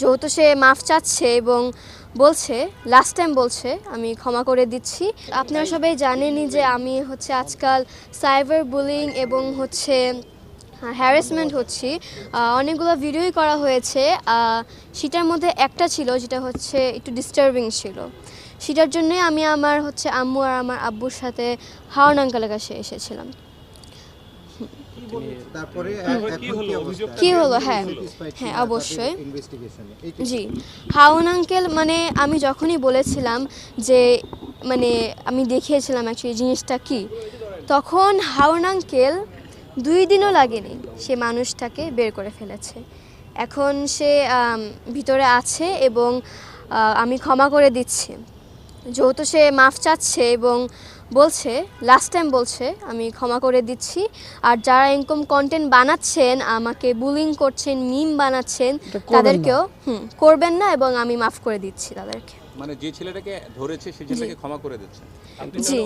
যেহেতু সে মাফ চাচ্ছে এবং বলছে লাস্ট টাইম বলছে, আমি ক্ষমা করে দিচ্ছি। আপনারা সবাই জানেনই যে আমি হচ্ছে আজকাল সাইবার বুলিং এবং হচ্ছে হ্যারাসমেন্ট হচ্ছি। অনেকগুলো ভিডিওই করা হয়েছে। সেটার মধ্যে একটা ছিল, যেটা হচ্ছে একটু ডিস্টার্বিং ছিল। সেটার জন্যে আমি আমার হচ্ছে আম্মু আর আমার আব্বুর সাথে হাওয়ান আঙ্কালের কাছে এসেছিলাম। কি হলো? অভিযোগ কি হলো? হ্যাঁ। হ্যাঁ, অবশ্যই। জি হাউন আঙ্কেল মানে আমি যখনই বলেছিলাম যে মানে আমি দেখিয়েছিলাম অ্যাকচুয়ালি জিনিসটা কি তখন হাউন আঙ্কেল দুই দিনও লাগেনি সে মানুষটাকে বের করে ফেলেছে এখন সে ভিতরে আছে এবং আমি ক্ষমা করে দিচ্ছি যেহেতু সে মাফ চাচ্ছে এবং বলছে লাস্ট টাইম বলছে আমি ক্ষমা করে দিচ্ছি আর যারা ইনকম কন্টেন্ট বানাচ্ছেন আমাকে বুলিং করছেন মিম বানাচ্ছেন। তাদেরকেও হুম করবেন না এবং আমি মাফ করে দিচ্ছি তাদেরকে মানে যে ছেলেটাকে ধরেছে সেই ছেলেটাকে ক্ষমা করে দিচ্ছে। জি।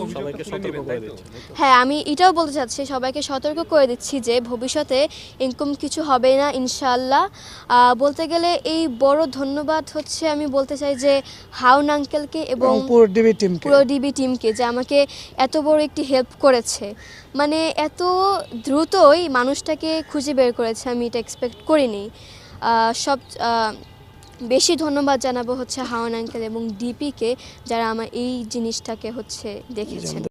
তুলে নেবেন, হ্যাঁ আমি এটাও বলতে চাচ্ছি সবাইকে সতর্ক করে দিচ্ছি যে ভবিষ্যতে ইনকম কিছু হবে না ইনশাল্লাহ বলতে গেলে এই বড় ধন্যবাদ হচ্ছে আমি বলতে চাই যে হাউন আঙ্কেলকে এবং এবং পুরো ডিবি টিমকে পুরো ডিবি টিমকে যে আমাকে এত বড় একটি হেল্প করেছে। মানে এত দ্রুতই মানুষটাকে খুঁজে বের করেছে আমি এটা এক্সপেক্ট করিনি। সব বেশি ধন্যবাদ জানাব হচ্ছে হাওয়ান আঙ্কেল এবং ডিপিকে যারা আমার এই জিনিসটাকে হচ্ছে দেখেছেন।